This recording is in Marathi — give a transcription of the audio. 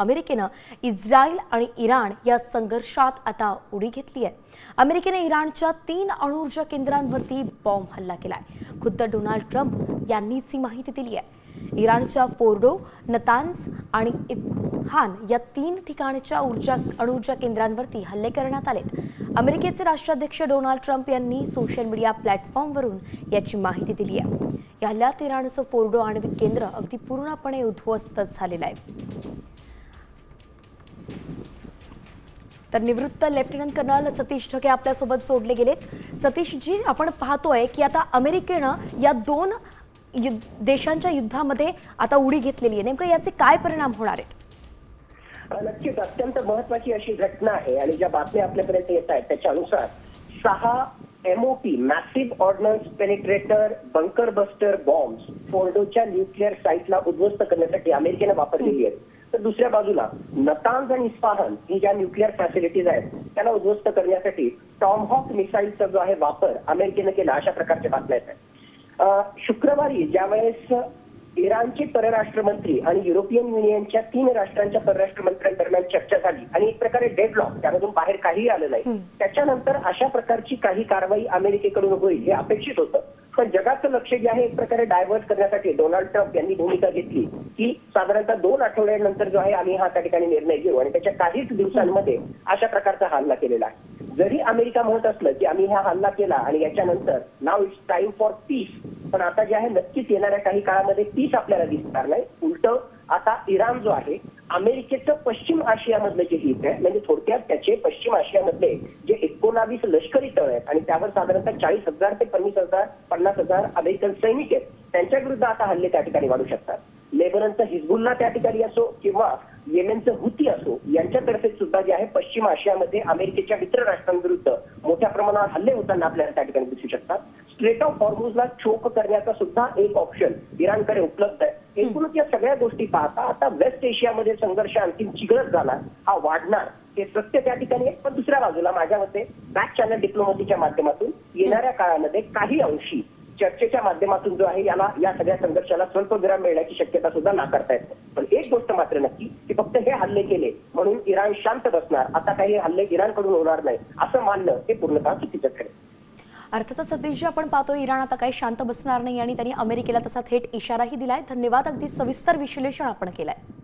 अमेरिकेनं इस्रायल आणि इराण या संघर्षात आता उडी घेतली आहे. अमेरिकेने इराणच्या तीन अणुऊर्जा केंद्रांवरती बॉम्ब हल्ला केलाय. खुद्द डोनाल्ड ट्रम्प यांनीच ही माहिती दिली आहे. इराणच्या फोर्डो नतान्स आणि इफहान या तीन ठिकाणच्या ऊर्जा अणुऊर्जा केंद्रांवरती हल्ले करण्यात आलेत. अमेरिकेचे राष्ट्राध्यक्ष डोनाल्ड ट्रम्प यांनी सोशल मीडिया प्लॅटफॉर्मवरून याची माहिती दिली आहे. या हल्ल्यात इराणचं फोर्डो आणि केंद्र अगदी पूर्णपणे उद्ध्वस्त झालेलं आहे. तर निवृत्त लेफ्टनंट कर्नल सतीश ठके आपल्यासोबत जोडले गेलेत. सतीशजी आपण पाहतोय की आता अमेरिकेनं या दोन यु, देशांच्या युद्धामध्ये आता उडी घेतलेली आहे. नेमकं याचे काय परिणाम होणार आहेत? नक्कीच. अत्यंत महत्वाची अशी घटना आहे आणि ज्या बातम्या आपल्यापर्यंत येत आहेत त्याच्यानुसार सहा MOP massive ordnance penetrator bunker buster bomb फोर्डोच्या nuclear साईटला उद्ध्वस्त करण्यासाठी अमेरिकेनं वापरलेली आहेत. तर दुसऱ्या बाजूला नतान्ज आणि इस्फाहान ही ज्या न्यूक्लिअर फॅसिलिटीज आहेत त्याला उद्ध्वस्त करण्यासाठी टॉमहॉक मिसाईलचा जो आहे वापर अमेरिकेनं केला अशा प्रकारच्या बातम्या आहेत. शुक्रवारी ज्यावेळेस इराणचे परराष्ट्र मंत्री आणि युरोपियन युनियनच्या तीन राष्ट्रांच्या परराष्ट्र मंत्र्यांदरम्यान चर्चा झाली आणि एक प्रकारे डेडलॉक त्यामधून बाहेर काहीही आलं नाही. त्याच्यानंतर अशा प्रकारची काही कारवाई अमेरिकेकडून होईल हे अपेक्षित होतं. पण जगाचं लक्ष जे आहे एक प्रकारे डायव्हर्ट करण्यासाठी डोनाल्ड ट्रम्प यांनी भूमिका घेतली. की साधारणतः दोन आठवड्यानंतर जो आहे आम्ही हा त्या ठिकाणी निर्णय घेऊ आणि त्याच्या काहीच दिवसांमध्ये अशा प्रकारचा हल्ला केलेला आहे. जरी अमेरिका म्हणत असलं की आम्ही हा हल्ला केला आणि याच्यानंतर नाव इट्स टाइम फॉर पीस पण आता जे आहे नक्कीच येणाऱ्या काही काळामध्ये पीस आपल्याला दिसणार नाही. उलट आता इराण जो आहे अमेरिकेचं पश्चिम आशियामधलं जे हित आहे म्हणजे थोडक्यात त्याचे पश्चिम आशियामधले जे एकोणावीस लष्करी तळ आहेत आणि त्यावर साधारणतः चाळीस हजार ते पन्नास हजार पन्नास हजार अमेरिकन सैनिक आहेत त्यांच्या विरुद्ध आता हल्ले त्या ठिकाणी वाढू शकतात. लेबननचं हिजबुल्ला त्या ठिकाणी असो किंवा येमेनचं हुती असो यांच्यातर्फे सुद्धा जे आहे पश्चिम आशियामध्ये अमेरिकेच्या मित्र राष्ट्रांविरुद्ध मोठ्या प्रमाणावर हल्ले होताना आपल्याला त्या ठिकाणी दिसू शकतात. स्ट्रेट ऑफ हॉर्मोजला चोक करण्याचा सुद्धा एक ऑप्शन इराणकडे उपलब्ध आहे. एकूणच या सगळ्या गोष्टी पाहता आता वेस्ट एशियामध्ये संघर्ष आणखी चिघळत झाला हा वाढणार हे सत्य त्या ठिकाणी आहे. पण दुसऱ्या बाजूला माझ्या मते बॅक चॅनल डिप्लोमसीच्या माध्यमातून येणाऱ्या काळामध्ये काही अंशी चर्चेच्या माध्यमातून जो आहे याला या सगळ्या संघर्षाला स्वल्पविराम मिळण्याची शक्यता सुद्धा नाकारता येते पण एक गोष्ट मात्र नक्की की फक्त हे हल्ले केले म्हणून इराण शांत बसणार आता काही हल्ले इराणकडून होणार नाही असं मानणं हे पूर्णतः चुकीचं ठरेल. अर्थातच सतीशजी आपण पाहतो इराण आता काही शांत बसणार नाही आणि त्यांनी अमेरिकेला तसा थेट इशाराही दिलाय. धन्यवाद. अगदी सविस्तर विश्लेषण आपण केलंय.